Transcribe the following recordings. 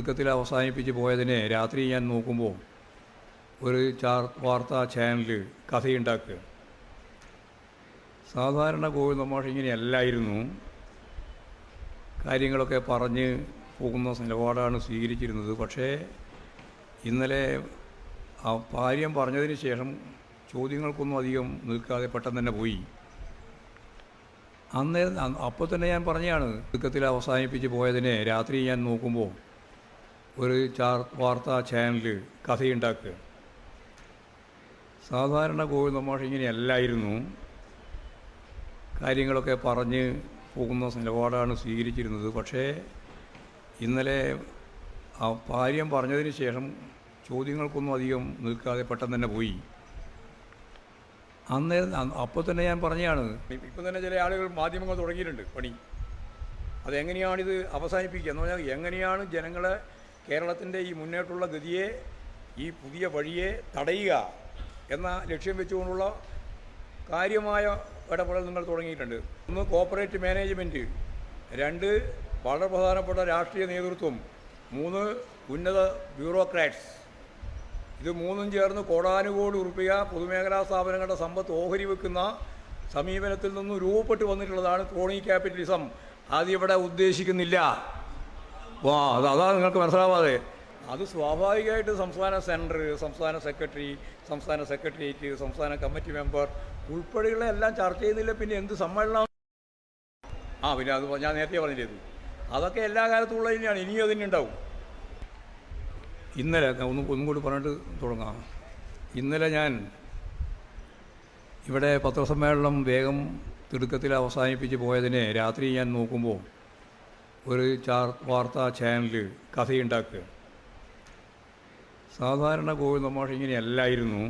ഒടുക്കത്തിൽ അവസാനിപ്പിച്ച് പോയതിനെ രാത്രി ഞാൻ നോക്കുമ്പോൾ ഒരു വാർത്താ ചാനൽ കഥയുണ്ടാക്കുക. സാധാരണ കോവിൽ മാഷ് ഇങ്ങനെയല്ലായിരുന്നു. കാര്യങ്ങളൊക്കെ പറഞ്ഞ് പോകുന്ന നിലപാടാണ് സ്വീകരിച്ചിരുന്നത്. പക്ഷേ ഇന്നലെ ആ കാര്യം പറഞ്ഞതിന് ശേഷം ചോദ്യങ്ങൾക്കൊന്നും അധികം നിൽക്കാതെ പെട്ടെന്ന് തന്നെ പോയി. അന്നേരം അപ്പോൾ തന്നെ ഞാൻ പറഞ്ഞതാണ് ദുഃഖത്തിൽ അവസാനിപ്പിച്ച് പോയതിനെ രാത്രി ഞാൻ നോക്കുമ്പോൾ ഒരു ചാർ വാർത്താ ചാനൽ കഥയുണ്ടാക്കുക. സാധാരണ ഗോവിന്ദ മാഷ് ഇങ്ങനെയല്ലായിരുന്നു. കാര്യങ്ങളൊക്കെ പറഞ്ഞ് പോകുന്ന നിലപാടാണ് സ്വീകരിച്ചിരുന്നത്. പക്ഷേ ഇന്നലെ ആ കാര്യം പറഞ്ഞതിന് ശേഷം ചോദ്യങ്ങൾക്കൊന്നും അധികം നിൽക്കാതെ പെട്ടെന്ന് തന്നെ പോയി. അന്നേരം അപ്പോൾ തന്നെ ഞാൻ പറഞ്ഞതാണ് ഇപ്പം തന്നെ ചില ആളുകൾ മാധ്യമങ്ങൾ തുടങ്ങിയിട്ടുണ്ട് പണി. അതെങ്ങനെയാണിത് അവസാനിപ്പിക്കുക? എന്ന് പറഞ്ഞാൽ എങ്ങനെയാണ് ജനങ്ങളെ കേരളത്തിന്റെ ഈ മുന്നോട്ടുള്ള ഗതിയെ ഈ പുതിയ വഴിയെ തടയുക എന്ന ലക്ഷ്യം വെച്ചുകൊണ്ടുള്ള കാര്യമായ ഇടപെടൽ നിങ്ങൾ തുടങ്ങിയിട്ടുണ്ട്. ഒന്ന് കോപ്പറേറ്റ് മാനേജ്മെന്റ് രണ്ട് വളരെ പ്രധാനപ്പെട്ട രാഷ്ട്രീയ നേതൃത്വം മൂന്ന് ഉന്നത ബ്യൂറോക്രാറ്റ്സ് ഇത് മൂന്നും ചേർന്ന് കോടാനുകോടി ഉറുപ്പിക പൊതുമേഖലാ സ്ഥാപനങ്ങളുടെ സമ്പത്ത് ഓഹരി വെക്കുന്ന സമീപനത്തിൽ നിന്നും രൂപപ്പെട്ട് വന്നിട്ടുള്ളതാണ് ക്രോണി ക്യാപിറ്റലിസം അതിവിടെ ഉദ്ദേശിക്കുന്നില്ല. വാ അത് അതാ നിങ്ങൾക്ക് മനസ്സിലാവാതെ. അത് സ്വാഭാവികമായിട്ട് സംസ്ഥാന സെന്റർ സംസ്ഥാന സെക്രട്ടറി സംസ്ഥാന സെക്രട്ടേറിയറ്റ് സംസ്ഥാന കമ്മിറ്റി മെമ്പർ ഉൾപ്പെടെയുള്ള എല്ലാം ചർച്ച ചെയ്യുന്നില്ല പിന്നെ എന്ത് സമ്മേളനം ആ പിന്നെ അത് ഞാൻ നേരത്തെ പറഞ്ഞു ചെയ്തു അതൊക്കെ എല്ലാ കാലത്തും ഉള്ളത് തന്നെയാണ് ഇനിയും അതിന് ഉണ്ടാവും. ഇന്നലെ ഒന്ന് ഒന്നും കൂടി പറഞ്ഞിട്ട് തുടങ്ങാം. ഇന്നലെ ഞാൻ ഇവിടെ പത്രസമ്മേളനം വേഗം തിടുക്കത്തിൽ അവസാനിപ്പിച്ച് പോയതിനെ രാത്രി ഞാൻ നോക്കുമ്പോൾ ഒരു വാർത്താ ചാനൽ കഥയുണ്ടാക്കുക. സാധാരണ ഗോവിന്ദ മാഷ് ഇങ്ങനെയല്ലായിരുന്നു.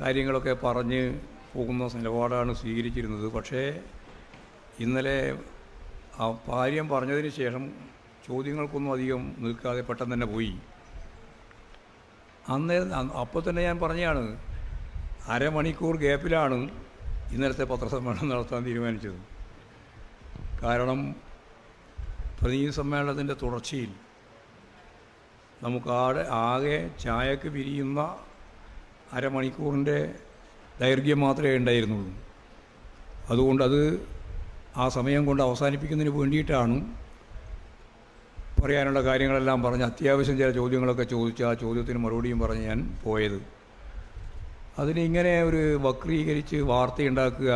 കാര്യങ്ങളൊക്കെ പറഞ്ഞ് പോകുന്ന നിലപാടാണ് സ്വീകരിച്ചിരുന്നത്. പക്ഷേ ഇന്നലെ ആ കാര്യം പറഞ്ഞതിന് ശേഷം ചോദ്യങ്ങൾക്കൊന്നും അധികം നിൽക്കാതെ പെട്ടെന്ന് തന്നെ പോയി. അന്നേരം അപ്പോൾ തന്നെ ഞാൻ പറഞ്ഞതാണ് അരമണിക്കൂർ ഗ്യാപ്പിലാണ് ഇന്നലത്തെ പത്രസമ്മേളനം നടത്താൻ തീരുമാനിച്ചത്. കാരണം പ്രതിനിധി സമ്മേളനത്തിന്റെ തുടർച്ചയിൽ നമുക്കാടെ ആകെ ചായക്ക് പിരിയുന്ന അരമണിക്കൂറിന്റെ ദൈർഘ്യം മാത്രമേ ഉണ്ടായിരുന്നുള്ളൂ. അതുകൊണ്ട് അത് ആ സമയം കൊണ്ട് അവസാനിപ്പിക്കുന്നതിന് വേണ്ടിയിട്ടാണ് പറയാനുള്ള കാര്യങ്ങളെല്ലാം പറഞ്ഞ് അത്യാവശ്യം ചില ചോദ്യങ്ങളൊക്കെ ചോദിച്ച് ആ ചോദ്യത്തിന് മറുപടിയും പറഞ്ഞ് ഞാൻ പോയത്. അതിനിങ്ങനെ ഒരു വക്രീകരിച്ച് വാർത്തയുണ്ടാക്കുക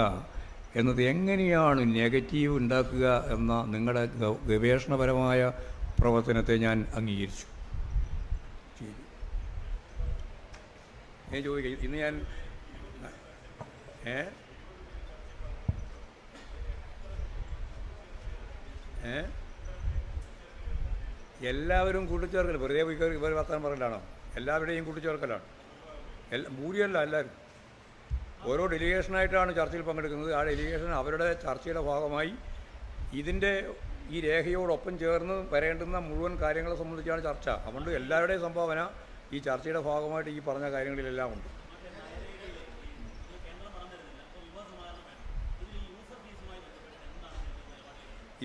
എന്നത് എങ്ങനെയാണ് നെഗറ്റീവ് ഉണ്ടാക്കുക എന്ന നിങ്ങളുടെ ഗവേഷണപരമായ പ്രവർത്തനത്തെ ഞാൻ അംഗീകരിച്ചു. ഞാൻ ചോദിക്കാം ഇന്ന് ഞാൻ ഏ? ഏ? എല്ലാവരും കൂട്ടിച്ചേർക്കൽ വെറുതെ പോയി കയറി ഇവർ വർത്താനം പറയലാണോ എല്ലാവരുടെയും കൂട്ടിച്ചേർക്കലാണ്. എല്ലാ ഭൂരിയല്ല എല്ലാവരും. ഓരോ ഡെലിഗേഷനായിട്ടാണ് ചർച്ചയിൽ പങ്കെടുക്കുന്നത്. ആ ഡെലിഗേഷൻ അവരുടെ ചർച്ചയുടെ ഭാഗമായി ഇതിന്റെ ഈ രേഖയോടൊപ്പം ചേർന്ന് വരേണ്ടുന്ന മുഴുവൻ കാര്യങ്ങളെ സംബന്ധിച്ചാണ് ചർച്ച. അതുകൊണ്ട് എല്ലാവരുടെയും സംഭാവന ഈ ചർച്ചയുടെ ഭാഗമായിട്ട് ഈ പറഞ്ഞ കാര്യങ്ങളിലെല്ലാം ഉണ്ട്.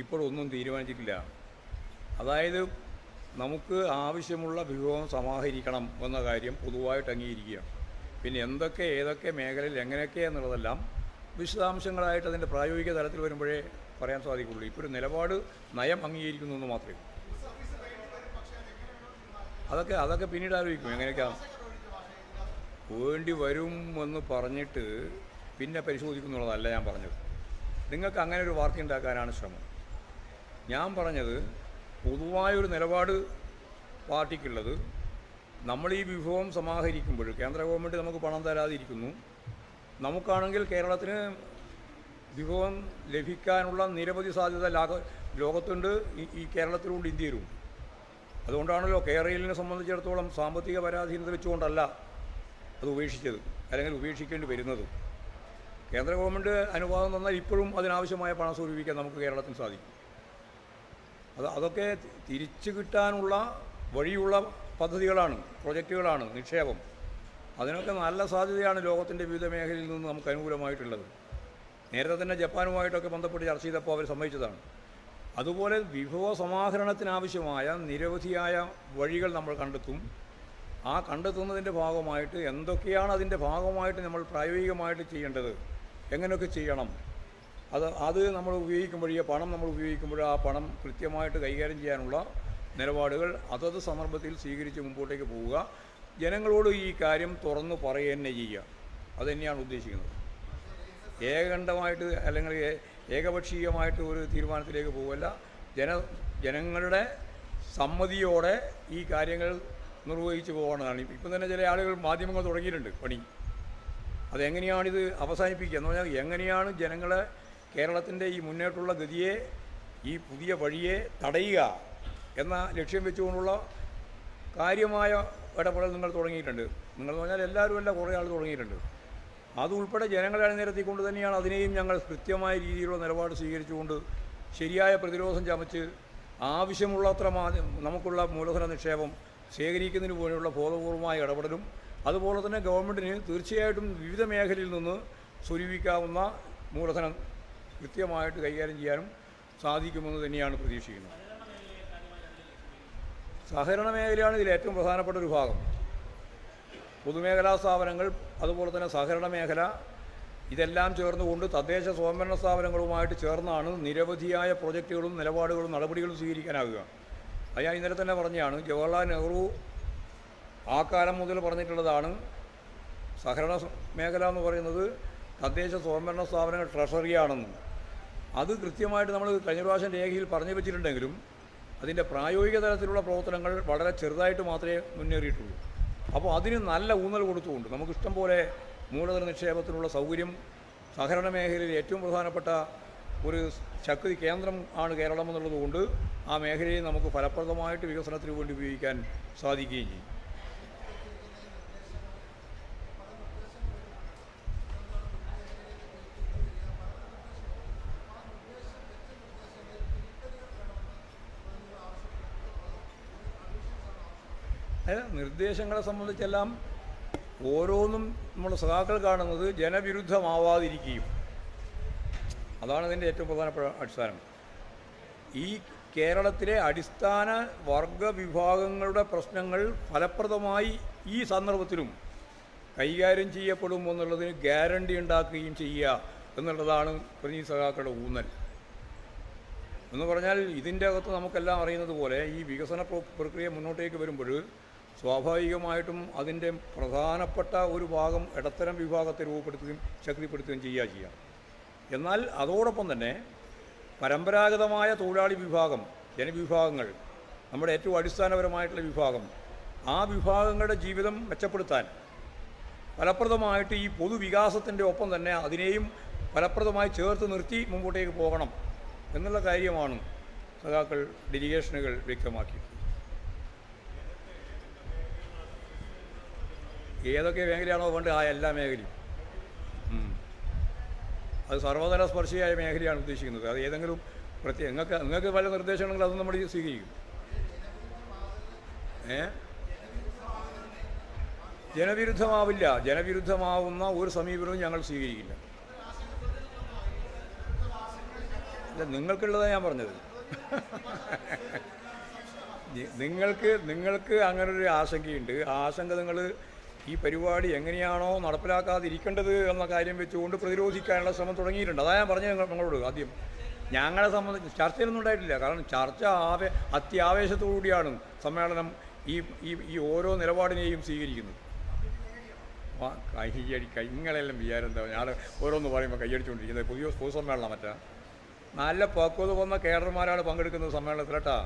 ഇപ്പോഴൊന്നും തീരുമാനിച്ചിട്ടില്ല. അതായത് നമുക്ക് ആവശ്യമുള്ള വിഭവം സമാഹരിക്കണം എന്ന കാര്യം പൊതുവായിട്ട് അംഗീകരിക്കുകയാണ്. പിന്നെ എന്തൊക്കെ ഏതൊക്കെ മേഖലയിൽ എങ്ങനെയൊക്കെ എന്നുള്ളതെല്ലാം വിശദാംശങ്ങളായിട്ട് അതിന്റെ പ്രായോഗിക തലത്തിൽ വരുമ്പോഴേ പറയാൻ സാധിക്കുള്ളൂ ഇപ്പോൾ ഒരു നിലപാട് നയം അംഗീകരിക്കുന്നു എന്ന് മാത്രമേ. അതൊക്കെ അതൊക്കെ പിന്നീട് ആലോചിക്കും എങ്ങനെയൊക്കെയാണ് വേണ്ടി വരും എന്ന് പറഞ്ഞിട്ട് പിന്നെ പരിശോധിക്കുന്നുള്ളതല്ല ഞാൻ പറഞ്ഞത്. നിങ്ങൾക്ക് അങ്ങനെ ഒരു വാർത്ത ഉണ്ടാക്കാനാണ് ശ്രമം. ഞാൻ പറഞ്ഞത് പൊതുവായൊരു നിലപാട് പാർട്ടിക്കുള്ളത് നമ്മൾ ഈ വിഭവം സമാഹരിക്കുമ്പോൾ കേന്ദ്ര ഗവൺമെന്റ് നമുക്ക് പണം തരാതിരിക്കുന്നു. നമുക്കാണെങ്കിൽ കേരളത്തിന് വിഭവം ലഭിക്കാനുള്ള നിരവധി സാധ്യത ലോകത്തുണ്ട് ഈ- ഈ കേരളത്തിലുണ്ട് ഇന്ത്യയിലും. അതുകൊണ്ടാണല്ലോ കേരളീലിനെ സംബന്ധിച്ചിടത്തോളം സാമ്പത്തിക പരാധീനത വെച്ചുകൊണ്ടല്ല അത് ഉപേക്ഷിച്ചത് അല്ലെങ്കിൽ ഉപേക്ഷിക്കേണ്ടി വരുന്നത്. കേന്ദ്ര ഗവൺമെന്റ് അനുവാദം തന്നാൽ ഇപ്പോഴും അതിനാവശ്യമായ പണം സ്വരൂപിക്കാൻ നമുക്ക് കേരളത്തിന് സാധിക്കും. അത് അതൊക്കെ തിരിച്ചു കിട്ടാനുള്ള വഴിയുള്ള പദ്ധതികളാണ് പ്രൊജക്റ്റുകളാണ് നിക്ഷേപം. അതിനൊക്കെ നല്ല സാധ്യതയാണ് ലോകത്തിന്റെ വിവിധ മേഖലയിൽ നിന്ന് നമുക്ക് അനുകൂലമായിട്ടുള്ളത്. നേരത്തെ തന്നെ ജപ്പാനുമായിട്ടൊക്കെ ബന്ധപ്പെട്ട് ചർച്ച ചെയ്തപ്പോൾ അവർ സമ്മതിച്ചതാണ്. അതുപോലെ വിഭവ സമാഹരണത്തിനാവശ്യമായ നിരവധിയായ വഴികൾ നമ്മൾ കണ്ടെത്തും. ആ കണ്ടെത്തുന്നതിന്റെ ഭാഗമായിട്ട് എന്തൊക്കെയാണ് അതിന്റെ ഭാഗമായിട്ട് നമ്മൾ പ്രായോഗികമായിട്ട് ചെയ്യേണ്ടത്? എങ്ങനെയൊക്കെ ചെയ്യണം? അത് അത് നമ്മൾ ഉപയോഗിക്കുമ്പോഴേ പണം നമ്മൾ ഉപയോഗിക്കുമ്പോൾ ആ പണം കൃത്യമായിട്ട് കൈകാര്യം ചെയ്യാനുള്ള നിലപാടുകൾ അതത് സന്ദർഭത്തിൽ സ്വീകരിച്ച് മുമ്പോട്ടേക്ക് പോവുക. ജനങ്ങളോട് ഈ കാര്യം തുറന്നു പറയുക തന്നെ ചെയ്യുക. അതുതന്നെയാണ് ഉദ്ദേശിക്കുന്നത്. ഏകകണ്ഠമായിട്ട് അല്ലെങ്കിൽ ഏകപക്ഷീയമായിട്ട് ഒരു തീരുമാനത്തിലേക്ക് പോകല്ല ജന ജനങ്ങളുടെ സമ്മതിയോടെ ഈ കാര്യങ്ങൾ നിർവഹിച്ചു പോകണമെന്നാണ് ഇപ്പം തന്നെ ചില ആളുകൾ മാധ്യമങ്ങൾ തുടങ്ങിയിട്ടുണ്ട് പണി. അതെങ്ങനെയാണിത് അവസാനിപ്പിക്കുക? എന്ന് പറഞ്ഞാൽ എങ്ങനെയാണ് ജനങ്ങളെ കേരളത്തിന്റെ ഈ മുന്നോട്ടുള്ള ഗതിയെ ഈ പുതിയ വഴിയെ തടയുക? എന്ന ലക്ഷ്യം വെച്ചുകൊണ്ടുള്ള കാര്യമായ ഇടപെടൽ നിങ്ങൾ തുടങ്ങിയിട്ടുണ്ട്. നിങ്ങൾ പറഞ്ഞാൽ എല്ലാവരും അല്ല കുറേ ആൾ തുടങ്ങിയിട്ടുണ്ട്. അതുൾപ്പെടെ ജനങ്ങളെ അണിനിരത്തിക്കൊണ്ട് തന്നെയാണ് അതിനെയും ഞങ്ങൾ കൃത്യമായ രീതിയിലുള്ള നിലപാട് സ്വീകരിച്ചുകൊണ്ട് ശരിയായ പ്രതിരോധം ചമച്ച് ആവശ്യമുള്ളത്ര നമുക്കുള്ള മൂലധന നിക്ഷേപം ശേഖരിക്കുന്നതിന് പോലെയുള്ള ബോധപൂർവമായ ഇടപെടലും അതുപോലെ തന്നെ ഗവൺമെന്റിന് തീർച്ചയായിട്ടും വിവിധ മേഖലയിൽ നിന്ന് സ്വരൂപിക്കാവുന്ന മൂലധനം കൃത്യമായിട്ട് കൈകാര്യം ചെയ്യാനും സാധിക്കുമെന്ന് തന്നെയാണ് പ്രതീക്ഷിക്കുന്നത്. സഹകരണ മേഖലയാണ് ഇതിൽ ഏറ്റവും പ്രധാനപ്പെട്ട ഒരു ഭാഗം. പൊതുമേഖലാ സ്ഥാപനങ്ങൾ അതുപോലെ തന്നെ സഹകരണ മേഖല ഇതെല്ലാം ചേർന്നുകൊണ്ട് തദ്ദേശ സ്വയംഭരണ സ്ഥാപനങ്ങളുമായിട്ട് ചേർന്നാണ് നിരവധിയായ പ്രൊജക്റ്റുകളും നിലപാടുകളും നടപടികളും സ്വീകരിക്കാനാവുക. അത് ഞാൻ ഇന്നലെ തന്നെ പറഞ്ഞതാണ് ജവഹർലാൽ നെഹ്റു ആ കാലം മുതൽ പറഞ്ഞിട്ടുള്ളതാണ് സഹകരണ മേഖല എന്ന് പറയുന്നത് തദ്ദേശ സ്വയംഭരണ സ്ഥാപനങ്ങൾ ട്രഷറിയാണെന്ന്. അത് കൃത്യമായിട്ട് നമ്മൾ കഴിഞ്ഞ പ്രാവശ്യം രേഖയിൽ പറഞ്ഞു വെച്ചിട്ടുണ്ടെങ്കിലും അതിന്റെ പ്രായോഗിക തലത്തിലുള്ള പ്രവർത്തനങ്ങൾ വളരെ ചെറുതായിട്ട് മാത്രമേ മുന്നേറിയിട്ടുള്ളൂ. അപ്പോൾ അതിന് നല്ല ഊന്നൽ കൊടുത്തുകൊണ്ട് നമുക്ക് ഇഷ്ടം പോലെ മൂലധന നിക്ഷേപത്തിനുള്ള സൗകര്യം സഹകരണ മേഖലയിൽ ഏറ്റവും പ്രധാനപ്പെട്ട ഒരു ശക്തി കേന്ദ്രം ആണ് കേരളം എന്നുള്ളതുകൊണ്ട് ആ മേഖലയെ നമുക്ക് ഫലപ്രദമായിട്ട് വികസനത്തിന് വേണ്ടി ഉപയോഗിക്കാൻ സാധിക്കുകയും ചെയ്യും. നിർദ്ദേശങ്ങളെ സംബന്ധിച്ചെല്ലാം ഓരോന്നും നമ്മൾ സഖാക്കൾ കാണുന്നത് ജനവിരുദ്ധമാവാതിരിക്കുകയും. അതാണ് ഇതിന്റെ ഏറ്റവും പ്രധാനപ്പെട്ട അടിസ്ഥാനം. ഈ കേരളത്തിലെ അടിസ്ഥാന വർഗ വിഭാഗങ്ങളുടെ പ്രശ്നങ്ങൾ ഫലപ്രദമായി ഈ സന്ദർഭത്തിലും കൈകാര്യം ചെയ്യപ്പെടും എന്നുള്ളതിന് ഗ്യാരണ്ടി ഉണ്ടാക്കുകയും ചെയ്യുക എന്നുള്ളതാണ് പ്രതി സഖാക്കളുടെ ഊന്നൽ. എന്ന് പറഞ്ഞാൽ ഇതിന്റെ അകത്ത് നമുക്കെല്ലാം അറിയുന്നത് പോലെ ഈ വികസന പ്രക്രിയ മുന്നോട്ടേക്ക് വരുമ്പോൾ സ്വാഭാവികമായിട്ടും അതിന്റെ പ്രധാനപ്പെട്ട ഒരു ഭാഗം ഇടത്തരം വിഭാഗത്തെ രൂപപ്പെടുത്തുകയും ശക്തിപ്പെടുത്തുകയും ചെയ്യുക ചെയ്യാം. എന്നാൽ അതോടൊപ്പം തന്നെ പരമ്പരാഗതമായ തൊഴിലാളി വിഭാഗം ജനവിഭാഗങ്ങൾ നമ്മുടെ ഏറ്റവും അടിസ്ഥാനപരമായിട്ടുള്ള വിഭാഗം ആ വിഭാഗങ്ങളുടെ ജീവിതം മെച്ചപ്പെടുത്താൻ ഫലപ്രദമായിട്ട് ഈ പൊതുവികാസത്തിന്റെ ഒപ്പം തന്നെ അതിനെയും ഫലപ്രദമായി ചേർത്ത് നിർത്തി മുമ്പോട്ടേക്ക് പോകണം എന്നുള്ള കാര്യമാണ് സഖാക്കൾ ഡെലിഗേഷനുകൾ വ്യക്തമാക്കി ഏതൊക്കെ മേഖലയാണോ വേണ്ടത് ആ എല്ലാ മേഖലയും. അത് സർവതല സ്പർശിയായ മേഖലയാണ് ഉദ്ദേശിക്കുന്നത്. അത് ഏതെങ്കിലും പ്രത്യേക നിങ്ങൾക്ക് നിങ്ങൾക്ക് പല നിർദ്ദേശങ്ങളും അത് നമ്മൾ സ്വീകരിക്കും. ഏ? ജനവിരുദ്ധമാവില്ല. ജനവിരുദ്ധമാവുന്ന ഒരു സമീപനവും ഞങ്ങൾ സ്വീകരിക്കില്ല. അല്ല നിങ്ങൾക്കുള്ളതാണ് ഞാൻ പറഞ്ഞത്. നിങ്ങൾക്ക് നിങ്ങൾക്ക് അങ്ങനൊരു ആശങ്കയുണ്ട്. ആ ആശങ്ക നിങ്ങൾ ഈ പരിപാടി എങ്ങനെയാണോ നടപ്പിലാക്കാതിരിക്കേണ്ടത് എന്ന കാര്യം വെച്ചുകൊണ്ട് പ്രതിരോധിക്കാനുള്ള ശ്രമം തുടങ്ങിയിട്ടുണ്ട്. അതാ ഞാൻ പറഞ്ഞത് നിങ്ങളോട് ആദ്യം. ഞങ്ങളെ സംബന്ധിച്ച് ചർച്ചയൊന്നും ഉണ്ടായിട്ടില്ല. കാരണം ചർച്ച ആവേ അത്യാവേശത്തോടുകൂടിയാണ് സമ്മേളനം ഈ ഈ ഈ ഓരോ നിലപാടിനെയും സ്വീകരിക്കുന്നത്. കൈയടി കൈങ്ങളെല്ലാം വിചാരം എന്താ? ഞാൻ ഓരോന്ന് പറയുമ്പോൾ കൈയടിച്ചുകൊണ്ടിരിക്കുന്നത് പുതിയ പൊതുസമ്മേളനം മറ്റാ. നല്ല പക്വത വന്ന കേഡർമാരാണ് പങ്കെടുക്കുന്നത് സമ്മേളനത്തിൽ കേട്ടാ.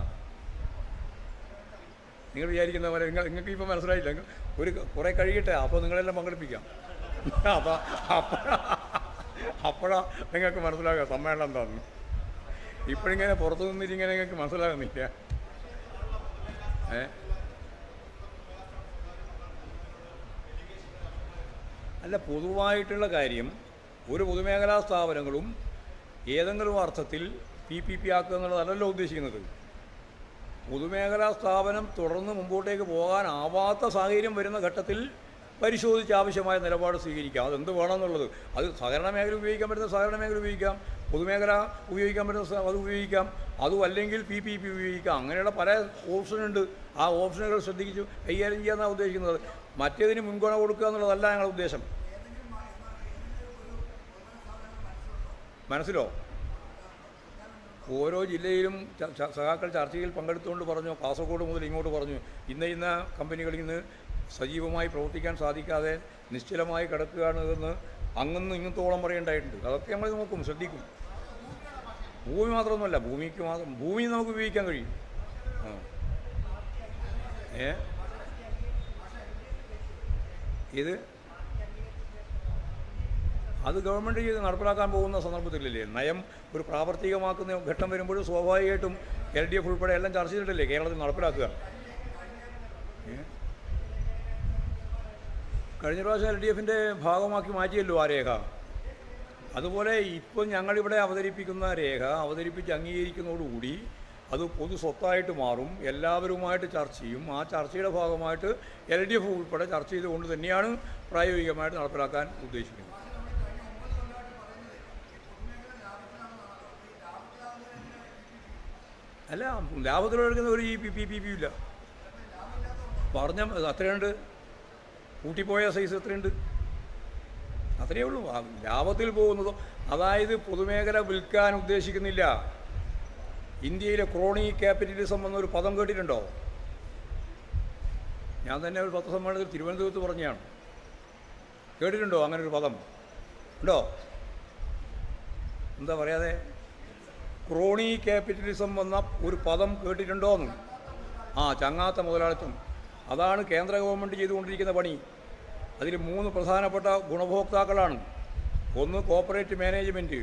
നിങ്ങൾ വിചാരിക്കുന്ന പോലെ നിങ്ങൾ നിങ്ങൾക്ക് ഇപ്പോൾ മനസ്സിലായില്ല. ഒരു കുറേ കഴിയട്ടെ അപ്പോൾ നിങ്ങളെല്ലാം പങ്കെടുപ്പിക്കാം. അപ്പോൾ അപ്പോഴാ നിങ്ങൾക്ക് മനസ്സിലാകുക സമ്മേളനം എന്താണെന്ന്. ഇപ്പോഴിങ്ങനെ പുറത്തു നിന്നിരിങ്ങനെ നിങ്ങൾക്ക് മനസ്സിലാകുന്നില്ല. ഏ? അല്ല പൊതുവായിട്ടുള്ള കാര്യം ഒരു പൊതുമേഖലാ സ്ഥാപനങ്ങളും ഏതെങ്കിലും അർത്ഥത്തിൽ പി പി പി ആക്കുക എന്നുള്ളതല്ലല്ലോ ഉദ്ദേശിക്കുന്നത്. പൊതുമേഖലാ സ്ഥാപനം തുടർന്ന് മുമ്പോട്ടേക്ക് പോകാനാവാത്ത സാഹചര്യം വരുന്ന ഘട്ടത്തിൽ പരിശോധിച്ച് ആവശ്യമായ നിലപാട് സ്വീകരിക്കാം. അതെന്ത് വേണമെന്നുള്ളത്? അത് സഹകരണ മേഖല ഉപയോഗിക്കാൻ പറ്റുന്ന സഹകരണ മേഖല ഉപയോഗിക്കാം. പൊതുമേഖല ഉപയോഗിക്കാൻ പറ്റുന്ന അത് ഉപയോഗിക്കാം. അതും അല്ലെങ്കിൽ പി പി പി ഉപയോഗിക്കാം. അങ്ങനെയുള്ള പല ഓപ്ഷനുണ്ട് ആ ഓപ്ഷനുകൾ ശ്രദ്ധിച്ചു കൈകാര്യം ചെയ്യാനാണ് ഉദ്ദേശിക്കുന്നത്. മറ്റേതിന് മുൻഗണന കൊടുക്കുക എന്നുള്ളതല്ല ഞങ്ങളുടെ ഉദ്ദേശം. മനസ്സിലോ? ഓരോ ജില്ലയിലും സഖാക്കൾ ചർച്ചയിൽ പങ്കെടുത്തുകൊണ്ട് പറഞ്ഞു കാസർഗോഡ് മുതൽ ഇങ്ങോട്ട് പറഞ്ഞു. ഇന്ന ഇന്ന കമ്പനികളിൽ നിന്ന് സജീവമായി പ്രവർത്തിക്കാൻ സാധിക്കാതെ നിശ്ചലമായി കിടക്കുകയാണ് എന്ന് അങ്ങനെ ഇങ്ങത്തോളം പറയേണ്ടായിട്ടുണ്ട്. അതൊക്കെ നമ്മൾ നോക്കും ശ്രദ്ധിക്കും. ഭൂമി മാത്രമൊന്നുമല്ല ഭൂമിക്ക് മാത്രം ഭൂമി നമുക്ക് ഉപയോഗിക്കാൻ കഴിയും. ഏ? ഇത്? അത് ഗവൺമെന്റ് ചെയ്ത് നടപ്പിലാക്കാൻ പോകുന്ന സന്ദർഭത്തിലല്ലേ? നയം ഒരു പ്രാവർത്തികമാക്കുന്ന ഘട്ടം വരുമ്പോൾ സ്വാഭാവികമായിട്ടും എൽ ഡി എഫ് ഉൾപ്പെടെ എല്ലാം ചർച്ച ചെയ്തിട്ടില്ലേ? കേരളത്തിൽ നടപ്പിലാക്കുക. കഴിഞ്ഞ പ്രാവശ്യം എൽ ഡി എഫിന്റെ ഭാഗമാക്കി മാറ്റിയല്ലോ ആ രേഖ. അതുപോലെ ഇപ്പോൾ ഞങ്ങളിവിടെ അവതരിപ്പിക്കുന്ന രേഖ അവതരിപ്പിച്ച് അംഗീകരിക്കുന്നതോടുകൂടി അത് പൊതു സ്വത്തായിട്ട് മാറും. എല്ലാവരുമായിട്ട് ചർച്ച ചെയ്യും. ആ ചർച്ചയുടെ ഭാഗമായിട്ട് എൽ ഡി എഫ് ഉൾപ്പെടെ ചർച്ച ചെയ്തുകൊണ്ട് തന്നെയാണ് പ്രായോഗികമായിട്ട് നടപ്പിലാക്കാൻ ഉദ്ദേശിക്കുന്നത്. അല്ല ലാഭത്തിലെടുക്കുന്ന ഒരു ഈ പി പി പി പി ഇല്ല. പറഞ്ഞ അത്രയുണ്ട്. കൂട്ടിപ്പോയ സൈസ് എത്രയുണ്ട് അത്രയേ ഉള്ളൂ. ലാഭത്തിൽ പോകുന്നതോ അതായത് പൊതുമേഖല വിൽക്കാൻ ഉദ്ദേശിക്കുന്നില്ല. ഇന്ത്യയിലെ ക്രോണി ക്യാപിറ്റലിസം എന്നൊരു പദം കേട്ടിട്ടുണ്ടോ? ഞാൻ തന്നെ ഒരു പത്രസമ്മേളനത്തിൽ തിരുവനന്തപുരത്ത് പറഞ്ഞതാണ്. കേട്ടിട്ടുണ്ടോ അങ്ങനെ ഒരു പദം? ഉണ്ടോ? എന്താ പറയാതെ? ക്രോണി ക്യാപിറ്റലിസം എന്ന ഒരു പദം കേട്ടിട്ടുണ്ടോന്ന്? ആ ചങ്ങാത്ത മുതലാളിത്തം. അതാണ് കേന്ദ്ര ഗവൺമെന്റ് ചെയ്തുകൊണ്ടിരിക്കുന്ന പണി. അതിൽ മൂന്ന് പ്രധാനപ്പെട്ട ഗുണഭോക്താക്കളാണ്. ഒന്ന് കോപ്പറേറ്റ് മാനേജ്മെന്റ്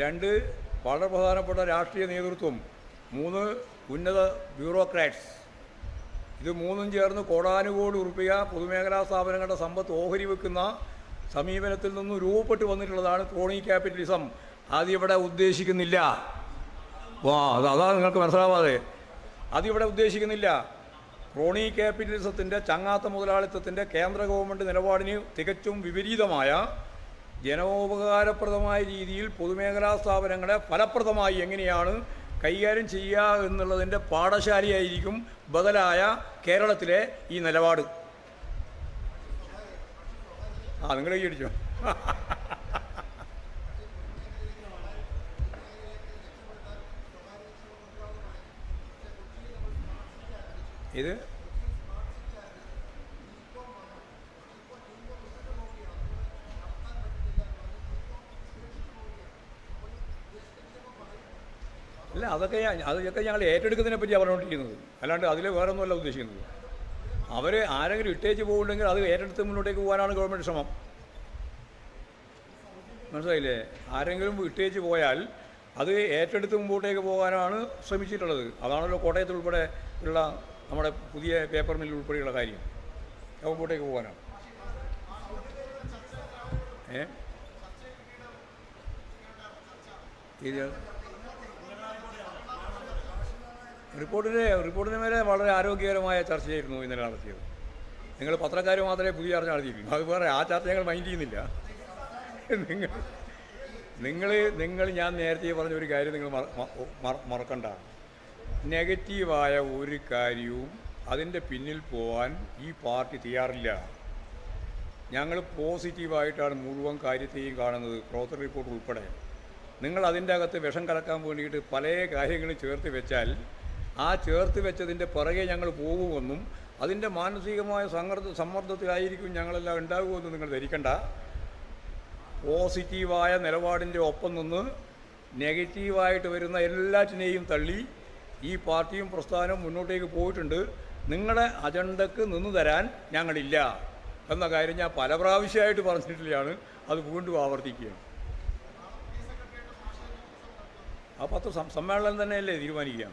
രണ്ട് വളരെ പ്രധാനപ്പെട്ട രാഷ്ട്രീയ നേതൃത്വം മൂന്ന് ഉന്നത ബ്യൂറോക്രാറ്റ്സ് ഇത് മൂന്നും ചേർന്ന് കോടാനുകോടി ഉറുപ്പിക പൊതുമേഖലാ സ്ഥാപനങ്ങളുടെ സമ്പത്ത് ഓഹരി വെക്കുന്ന സമീപനത്തിൽ നിന്നും രൂപപ്പെട്ട് വന്നിട്ടുള്ളതാണ് ക്രോണി ക്യാപിറ്റലിസം അതിവിടെ ഉദ്ദേശിക്കുന്നില്ല. വാ അത് അതാ നിങ്ങൾക്ക് മനസ്സിലാവാതെ. അതിവിടെ ഉദ്ദേശിക്കുന്നില്ല. ക്രോണി ക്യാപിറ്റലിസത്തിന്റെ ചങ്ങാത്ത മുതലാളിത്തത്തിന്റെ കേന്ദ്ര ഗവൺമെന്റ് നിലപാടിന് തികച്ചും വിപരീതമായ ജനോപകാരപ്രദമായ രീതിയിൽ പൊതുമേഖലാ സ്ഥാപനങ്ങളെ ഫലപ്രദമായി എങ്ങനെയാണ് കൈകാര്യം ചെയ്യുക എന്നുള്ളതിന്റെ പാഠശാലയായിരിക്കും ബദലായ കേരളത്തിലെ ഈ നിലപാട്. ആ നിങ്ങൾ കൈയടിച്ചോ? ഇത്? അല്ല അതൊക്കെ അതൊക്കെ ഞങ്ങൾ ഏറ്റെടുക്കുന്നതിനെ പറ്റിയാണ് പറഞ്ഞുകൊണ്ടിരിക്കുന്നത് അല്ലാണ്ട് അതിൽ വേറൊന്നുമല്ല ഉദ്ദേശിക്കുന്നത്. അവർ ആരെങ്കിലും ഇട്ടേച്ച് പോകുന്നുണ്ടെങ്കിൽ അത് ഏറ്റെടുത്ത് മുന്നോട്ടേക്ക് പോകാനാണ് ഗവൺമെന്റ് ശ്രമം. മനസ്സിലായില്ലേ? ആരെങ്കിലും ഇട്ടേച്ച് പോയാൽ അത് ഏറ്റെടുത്ത് മുമ്പോട്ടേക്ക് പോകാനാണ് ശ്രമിച്ചിട്ടുള്ളത്. അതാണല്ലോ കോട്ടയത്ത് ഉൾപ്പെടെ ഉള്ള നമ്മുടെ പുതിയ പേപ്പർ മില്ല് ഉൾപ്പെടെയുള്ള കാര്യം. അത് പോകാനാണ്. ഏ? റിപ്പോർട്ടിന്റെ റിപ്പോർട്ടിന് മേലെ വളരെ ആരോഗ്യകരമായ ചർച്ചയായിരുന്നു ഇന്നലെ നടത്തിയത്. നിങ്ങൾ പത്രക്കാർ മാത്രമേ പുതിയ ചർച്ച നടത്തിയിട്ടുള്ളൂ. അത് വേറെ ആ ചർച്ച ഞങ്ങൾ മൈൻഡ് ചെയ്യുന്നില്ല. നിങ്ങൾ നിങ്ങൾ നിങ്ങൾ ഞാൻ നേരത്തെ പറഞ്ഞ ഒരു കാര്യം നിങ്ങൾ മറക്കണ്ട. നെഗറ്റീവായ ഒരു കാര്യവും അതിന്റെ പിന്നിൽ പോവാൻ ഈ പാർട്ടി തയ്യാറില്ല. ഞങ്ങൾ പോസിറ്റീവായിട്ടാണ് മുഴുവൻ കാര്യത്തെയും കാണുന്നത് പ്രോത്തർ റിപ്പോർട്ട് ഉൾപ്പെടെ. നിങ്ങൾ അതിന്റെ അകത്ത് വിഷം കലക്കാൻ വേണ്ടിയിട്ട് പല കാര്യങ്ങളും ചേർത്ത് വെച്ചാൽ ആ ചേർത്ത് വെച്ചതിന്റെ പുറകെ ഞങ്ങൾ പോകുമെന്നും അതിന്റെ മാനസികമായ സമ്മർദ്ദ സമ്മർദ്ദത്തിലായിരിക്കും ഞങ്ങളെല്ലാം ഉണ്ടാകുമെന്ന് നിങ്ങൾ ധരിക്കണ്ട. പോസിറ്റീവായ നിലപാടിന്റെ ഒപ്പം നിന്ന് നെഗറ്റീവായിട്ട് വരുന്ന എല്ലാറ്റിനെയും തള്ളി ഈ പാർട്ടിയും പ്രസ്ഥാനവും മുന്നോട്ടേക്ക് പോയിട്ടുണ്ട്. നിങ്ങളുടെ അജണ്ടക്ക് നിന്ന് തരാൻ ഞങ്ങളില്ല. എന്ന കാര്യം ഞാൻ പല പ്രാവശ്യമായിട്ട് പറഞ്ഞിട്ടില്ലാണ്. അത് വീണ്ടും ആവർത്തിക്കുകയാണ്. ആ പത്ത് സമ്മേളനം തന്നെയല്ലേ തീരുമാനിക്കുക?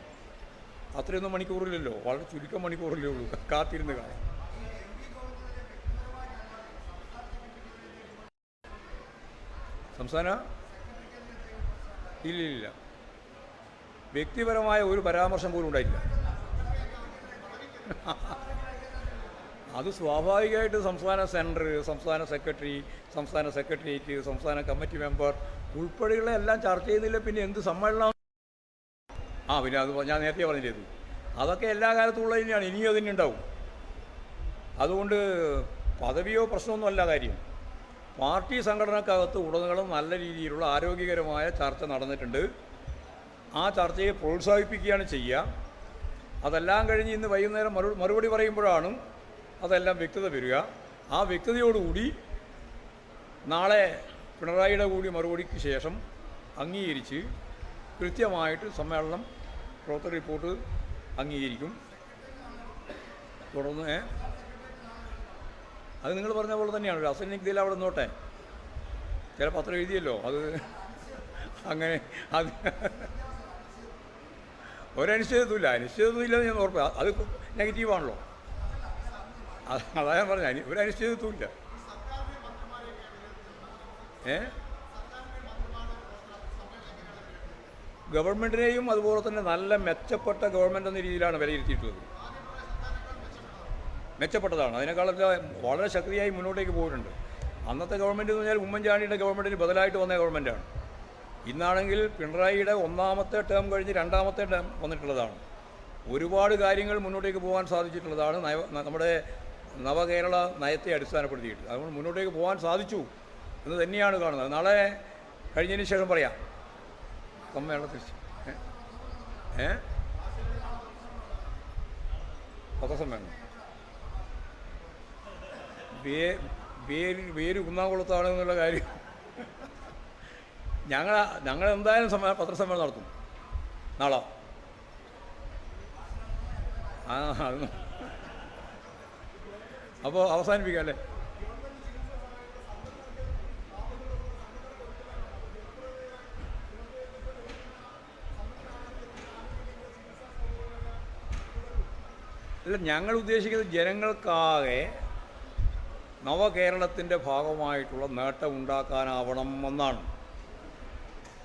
അത്രയൊന്നും മണിക്കൂറില്ലല്ലോ. വളരെ ചുരുക്കം മണിക്കൂറിലേ ഉള്ളൂ. കാത്തിരുന്ന് കാണാം. സംസ്ഥാന ഇല്ലില്ല. വ്യക്തിപരമായ ഒരു പരാമർശം പോലും ഉണ്ടായില്ല അത് സ്വാഭാവികമായിട്ട് സംസ്ഥാന സെന്റർ സംസ്ഥാന സെക്രട്ടറി സംസ്ഥാന സെക്രട്ടേറിയറ്റ് സംസ്ഥാന കമ്മിറ്റി മെമ്പർ ഉൾപ്പെടെയുള്ള എല്ലാം ചർച്ച ചെയ്യുന്നില്ല. പിന്നെ എന്ത് സമ്മേളനം? ആ പിന്നെ അത് ഞാൻ നേരത്തെ പറഞ്ഞിരുന്നു അതൊക്കെ എല്ലാ കാലത്തും ഉള്ളത് തന്നെയാണ്. ഇനിയും അതിന് ഉണ്ടാവും. അതുകൊണ്ട് പദവിയോ പ്രശ്നമൊന്നും അല്ല കാര്യം. പാർട്ടി സംഘടനക്കകത്ത് ഉടനീളം നല്ല രീതിയിലുള്ള ആരോഗ്യകരമായ ചർച്ച നടന്നിട്ടുണ്ട്. ആ ചർച്ചയെ പ്രോത്സാഹിപ്പിക്കുകയാണ് ചെയ്യുക. അതെല്ലാം കഴിഞ്ഞ് ഇന്ന് വൈകുന്നേരം മറു മറുപടി പറയുമ്പോഴാണ് അതെല്ലാം വ്യക്തത വരിക. ആ വ്യക്തതയോടുകൂടി നാളെ പിണറായിയുടെ കൂടി മറുപടിക്ക് ശേഷം അംഗീകരിച്ച് കൃത്യമായിട്ട് സമ്മേളനം പ്രവർത്തക റിപ്പോർട്ട് അംഗീകരിക്കും. തുടർന്ന് അത് നിങ്ങൾ പറഞ്ഞ പോലെ തന്നെയാണ്. ഒരു അസന്നിഗ്ധയിൽ അവിടെ നിന്നോട്ടെ. ചില പത്രം എഴുതിയല്ലോ. അത് അങ്ങനെ അത് ഒരനിശ്ചിതത്വമില്ല അനിശ്ചിതത്വം ഇല്ലെന്ന് ഞാൻ ഉറപ്പ് അത് നെഗറ്റീവാണല്ലോ അത് ഞാൻ പറഞ്ഞ. ഒരു അനിശ്ചിതത്വമില്ല ഏ? ഗവൺമെന്റിനെയും അതുപോലെ തന്നെ നല്ല മെച്ചപ്പെട്ട ഗവൺമെന്റ് എന്ന രീതിയിലാണ് വിലയിരുത്തിയിട്ടുള്ളത്. മെച്ചപ്പെട്ടതാണ്. അതിനേക്കാളൊക്കെ വളരെ ശക്തിയായി മുന്നോട്ടേക്ക് പോയിട്ടുണ്ട്. അന്നത്തെ ഗവൺമെന്റ് എന്ന് പറഞ്ഞാൽ ഉമ്മൻചാണ്ടിയുടെ ഗവൺമെന്റിന് ബദലായിട്ട് വന്ന ഗവൺമെന്റാണ് ഇന്നാണെങ്കിൽ പിണറായിയുടെ ഒന്നാമത്തെ ടേം കഴിഞ്ഞ് രണ്ടാമത്തെ ടേം വന്നിട്ടുള്ളതാണ്. ഒരുപാട് കാര്യങ്ങൾ മുന്നോട്ടേക്ക് പോകാൻ സാധിച്ചിട്ടുള്ളതാണ് നയ നമ്മുടെ നവകേരള നയത്തെ അടിസ്ഥാനപ്പെടുത്തിയിട്ട്. അതുകൊണ്ട് മുന്നോട്ടേക്ക് പോകാൻ സാധിച്ചു എന്ന് തന്നെയാണ് കാണുന്നത്. നാളെ കഴിഞ്ഞതിന് ശേഷം പറയാം. സമ്മേളനത്തിൽ ഏ? പത്രസമ്മേളനം. വേര് വേര് കുന്നാകുളത്താണ് കാര്യം. ഞങ്ങൾ ഞങ്ങൾ എന്തായാലും സമ്മേ പത്രസമ്മേളനം നടത്തും. നാളെ? ആ അപ്പോൾ അവസാനിപ്പിക്കാം അല്ലേ? അല്ല ഞങ്ങൾ ഉദ്ദേശിക്കുന്നത് ജനങ്ങൾക്കാകെ നവകേരളത്തിന്റെ ഭാഗമായിട്ടുള്ള നേട്ടം ഉണ്ടാക്കാനാവണം എന്നാണ്.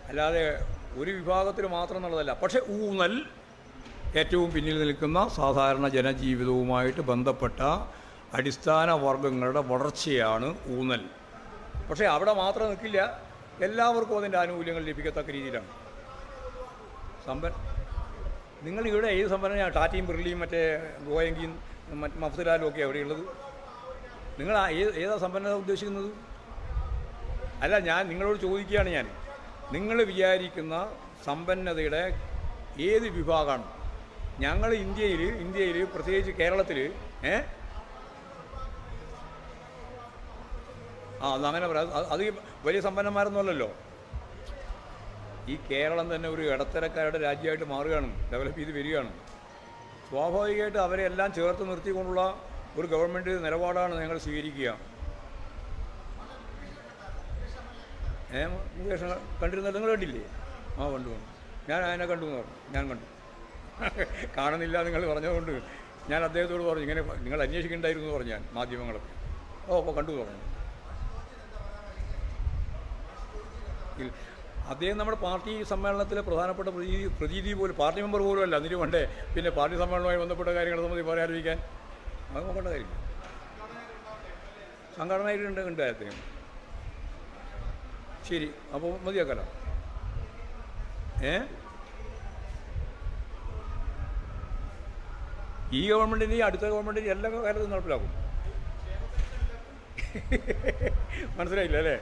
അല്ലാതെ ഒരു വിഭാഗത്തിൽ മാത്രം എന്നുള്ളതല്ല. പക്ഷേ ഊന്നൽ ഏറ്റവും പിന്നിൽ നിൽക്കുന്ന സാധാരണ ജനജീവിതവുമായിട്ട് ബന്ധപ്പെട്ട അടിസ്ഥാന വർഗങ്ങളുടെ വളർച്ചയാണ് ഊന്നൽ. പക്ഷേ അവിടെ മാത്രം നിൽക്കില്ല. എല്ലാവർക്കും അതിന്റെ ആനുകൂല്യങ്ങൾ ലഭിക്കത്തക്ക രീതിയിലാണ്. സമ്പൻ നിങ്ങൾ ഇവിടെ ഏത് സമ്പന്നയാണ് ടാറ്റയും ബിർലിയും മറ്റേ ഗോയങ്കിയും മറ്റ് മഫ്സലാലും ഒക്കെ എവിടെയുള്ളത്? നിങ്ങൾ ഏത് ഏതാ സമ്പന്നത ഉദ്ദേശിക്കുന്നത്? അല്ല ഞാൻ നിങ്ങളോട് ചോദിക്കുകയാണ് ഞാൻ. നിങ്ങൾ വിചാരിക്കുന്ന സമ്പന്നതയുടെ ഏത് വിഭാഗമാണ്? ഞങ്ങൾ ഇന്ത്യയിൽ ഇന്ത്യയിൽ പ്രത്യേകിച്ച് കേരളത്തിൽ ഏ? ആ അങ്ങനെ പറയാം. അത് അത് വലിയ സമ്പന്നന്മാരൊന്നുമല്ലല്ലോ. ഈ കേരളം തന്നെ ഒരു ഇടത്തരക്കാരുടെ രാജ്യമായിട്ട് മാറുകയാണ് ഡെവലപ്പ് ചെയ്ത് വരികയാണ്. സ്വാഭാവികമായിട്ട് അവരെ എല്ലാം ചേർത്ത് നിർത്തിക്കൊണ്ടുള്ള ഒരു ഗവൺമെന്റ് നിലപാടാണ് ഞങ്ങൾ സ്വീകരിക്കുക ഏ മുകേഷ് കണ്ടിരുന്നല്ലോ നിങ്ങൾ കണ്ടില്ലേ? ആ കണ്ടു കണ്ടു. ഞാൻ അതിനെ കണ്ടു എന്ന് പറഞ്ഞു. ഞാൻ കണ്ടു. കാണുന്നില്ല നിങ്ങൾ പറഞ്ഞതുകൊണ്ട് ഞാൻ അദ്ദേഹത്തോട് പറഞ്ഞു ഇങ്ങനെ നിങ്ങൾ അന്വേഷിക്കണ്ടായിരുന്നു എന്ന് പറഞ്ഞു ഞാൻ മാധ്യമങ്ങളൊക്കെ. ഓ അപ്പോൾ കണ്ടു പറഞ്ഞു. അദ്ദേഹം നമ്മുടെ പാർട്ടി സമ്മേളനത്തിലെ പ്രധാനപ്പെട്ട പ്രതീതി പ്രതീതി പോലും പാർട്ടി മെമ്പർ പോലും അല്ല അതിന് വേണ്ടേ പിന്നെ പാർട്ടി സമ്മേളനവുമായി ബന്ധപ്പെട്ട കാര്യങ്ങൾ സംബന്ധിച്ച് പറയാതിരിക്കാൻ. അത് നോക്കേണ്ട കാര്യമില്ല. സംഘടനയിലുണ്ട് ഉണ്ട് അദ്ദേഹം. ശരി അപ്പോൾ മതിയാക്കാലോ? ഏ? ഈ ഗവൺമെന്റിന്റെ അടുത്ത ഗവൺമെന്റിന്റെ എല്ലാ കാര്യത്തിലും നടപ്പിലാക്കും. മനസ്സിലായില്ല? അല്ലേ?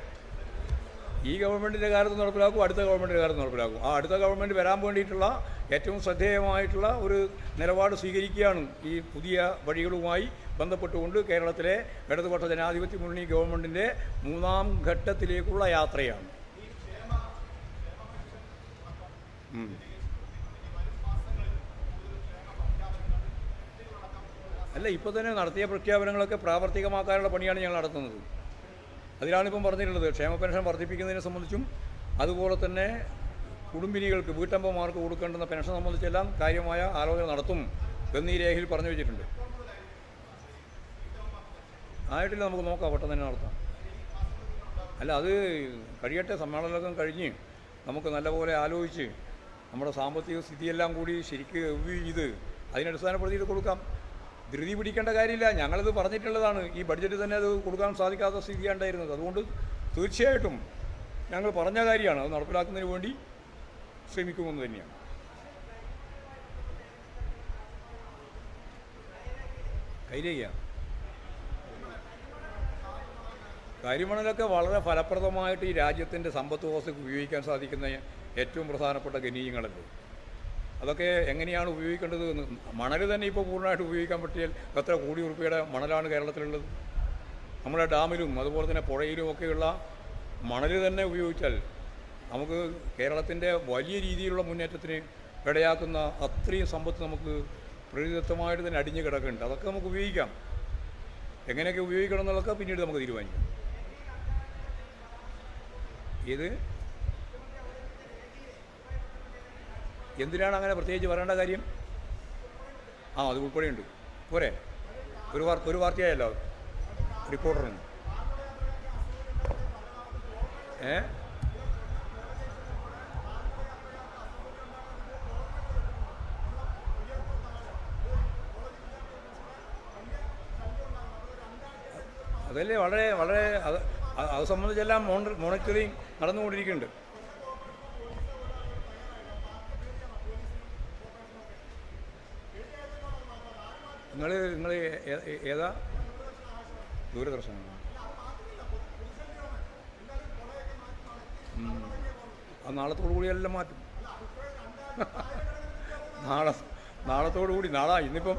ഈ ഗവൺമെന്റിന്റെ കാര്യത്തിൽ നടപ്പിലാക്കും അടുത്ത ഗവൺമെന്റിന്റെ കാര്യത്തിൽ നടപ്പിലാക്കും. ആ അടുത്ത ഗവൺമെന്റ് വരാൻ വേണ്ടിയിട്ടുള്ള ഏറ്റവും ശ്രദ്ധേയമായിട്ടുള്ള ഒരു നിലപാട് സ്വീകരിക്കുകയാണ് ഈ പുതിയ വഴികളുമായി ബന്ധപ്പെട്ടുകൊണ്ട് കേരളത്തിലെ ഇടതുപക്ഷ ജനാധിപത്യ മുന്നണി ഗവൺമെന്റിന്റെ മൂന്നാം ഘട്ടത്തിലേക്കുള്ള യാത്രയാണ്. അല്ല ഇപ്പോൾ തന്നെ നടത്തിയ പ്രഖ്യാപനങ്ങളൊക്കെ പ്രാവർത്തികമാക്കാനുള്ള പണിയാണ് ഞങ്ങൾ നടത്തുന്നത്. അതിലാണിപ്പം പറഞ്ഞിട്ടുള്ളത് ക്ഷേമ പെൻഷൻ വർദ്ധിപ്പിക്കുന്നതിനെ സംബന്ധിച്ചും അതുപോലെ തന്നെ കുടുംബിനികൾക്ക് വീട്ടമ്മമാർക്ക് കൊടുക്കേണ്ടുന്ന പെൻഷൻ സംബന്ധിച്ചെല്ലാം കാര്യമായ ആലോചന നടത്തും എന്നീ രേഖയിൽ പറഞ്ഞു വെച്ചിട്ടുണ്ട്. ആയിട്ടില്ല നമുക്ക് നോക്കാം പെട്ടെന്ന് തന്നെ നടത്താം. അല്ല അത് കഴിയട്ടെ സമ്മേളനമൊക്കെ കഴിഞ്ഞ് നമുക്ക് നല്ലപോലെ ആലോചിച്ച് നമ്മുടെ സാമ്പത്തിക സ്ഥിതിയെല്ലാം കൂടി ശരിക്ക് ഇത് അതിനടിസ്ഥാനപ്പെടുത്തിയിട്ട് കൊടുക്കാം. ധൃതി പിടിക്കേണ്ട കാര്യമില്ല. ഞങ്ങളിത് പറഞ്ഞിട്ടുള്ളതാണ്. ഈ ബഡ്ജറ്റ് തന്നെ അത് കൊടുക്കാൻ സാധിക്കാത്ത സ്ഥിതിയാണ് ഉണ്ടായിരുന്നത്. അതുകൊണ്ട് തീർച്ചയായിട്ടും ഞങ്ങൾ പറഞ്ഞ കാര്യമാണ്. അത് നടപ്പിലാക്കുന്നതിന് വേണ്ടി ശ്രമിക്കുമെന്ന് തന്നെയാണ്. കൈരയ്യ കരിമണലൊക്കെ വളരെ ഫലപ്രദമായിട്ട് ഈ രാജ്യത്തിന്റെ സമ്പത്ത് വ്യവസ്ഥയ്ക്ക് ഉപയോഗിക്കാൻ സാധിക്കുന്ന ഏറ്റവും പ്രധാനപ്പെട്ട ഖനീയങ്ങളല്ലേ? അതൊക്കെ എങ്ങനെയാണ് ഉപയോഗിക്കേണ്ടത് എന്ന് മണൽ തന്നെ ഇപ്പോൾ പൂർണമായിട്ട് ഉപയോഗിക്കാൻ പറ്റിയാൽ എത്ര കോടി ഉറുപ്പിയുടെ മണലാണ് കേരളത്തിലുള്ളത്? നമ്മുടെ ഡാമിലും അതുപോലെ തന്നെ പുഴയിലും ഒക്കെയുള്ള മണൽ തന്നെ ഉപയോഗിച്ചാൽ നമുക്ക് കേരളത്തിന്റെ വലിയ രീതിയിലുള്ള മുന്നേറ്റത്തിന് ഇടയാക്കുന്ന അത്രയും സമ്പത്ത് നമുക്ക് പ്രകൃതിദത്തമായിട്ട് തന്നെ അടിഞ്ഞു കിടക്കുന്നുണ്ട്. അതൊക്കെ നമുക്ക് ഉപയോഗിക്കാം. എങ്ങനെയൊക്കെ ഉപയോഗിക്കണം എന്നുള്ളതൊക്കെ പിന്നീട് നമുക്ക് തീരുമാനിക്കാം. ഇത്? എന്തിനാണ് അങ്ങനെ പ്രത്യേകിച്ച് പറയേണ്ട കാര്യം? ആ അത് ഉൾപ്പെടെയുണ്ട്. പോരെ. ഒരു വാർത്ത ഒരു വാർത്തയായല്ലോ. റിപ്പോർട്ടറിന് ഏ? അതല്ലേ വളരെ വളരെ അത് അത് സംബന്ധിച്ചെല്ലാം മോണ മോണിറ്ററിങ് നടന്നുകൊണ്ടിരിക്കുന്നുണ്ട്. നിങ്ങൾ നിങ്ങൾ ഏതാ? ദൂരദർശനാണ്? ഉം. അത് നാളത്തോടു കൂടി എല്ലാം മാറ്റും. നാളെ നാളത്തോടു കൂടി നാളെ ഇന്നിപ്പം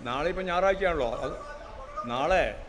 നാളെ ഇപ്പം ഞായറാഴ്ചയാണല്ലോ. അത് നാളെ